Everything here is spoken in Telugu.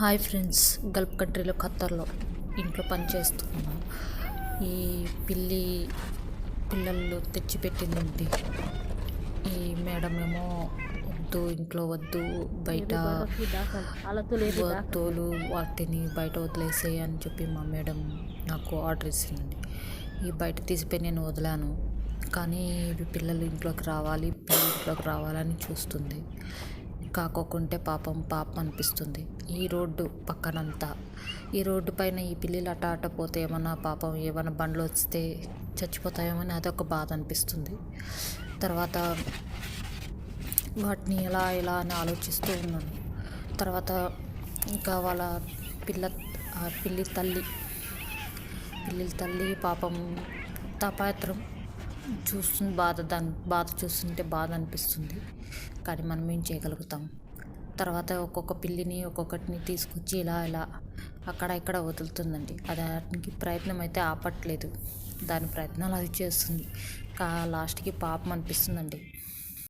హాయ్ ఫ్రెండ్స్ గల్ఫ్ కంట్రీలో ఖత్తర్లో ఇంట్లో పని చేస్తున్నాను ఈ పిల్లి పిల్లలు తెచ్చిపెట్టిందండి ఈ మేడం ఏమో వద్దు ఇంట్లో వద్దు బయట తోలు వాటిని బయట వదిలేసేయి అని చెప్పి మా మేడం నాకు ఆర్డర్ ఇచ్చిందండి. ఈ బయట తీసిపోయి నేను వదిలాను. కానీ ఇవి పిల్లలు ఇంట్లోకి రావాలి పిల్లలు ఇంట్లోకి రావాలని చూస్తుంది. కాకోకుంటే పాపం పాపం అనిపిస్తుంది. ఈ రోడ్డు పక్కనంతా. ఈ రోడ్డు పైన ఈ పిల్లిలు అట అట పోతే ఏమన్నా పాపం ఏమైనా బండ్లు వస్తే చచ్చిపోతాయేమని అదొక బాధ అనిపిస్తుంది. తర్వాత వాటిని ఎలా ఎలా అని ఆలోచిస్తూ ఉన్నాను. తర్వాత ఇంకా వాళ్ళ పిల్ల ఆ పిల్లి తల్లి పిల్లి తల్లి పాపం తపాత్రం చూస్తుంది బాధ దాని బాధ చూస్తుంటే బాధ అనిపిస్తుంది. కానీ మనం ఏం చేయగలుగుతాం? తర్వాత ఒక్కొక్క పిల్లిని ఒక్కొక్కటిని తీసుకొచ్చి ఇలా ఇలా అక్కడ ఇక్కడ వదులుతుందండి. అది వాటికి ప్రయత్నం అయితే ఆపట్లేదు. దాని ప్రయత్నాలు అది చేస్తుంది. కా లాస్ట్కి పాపం అనిపిస్తుందండి.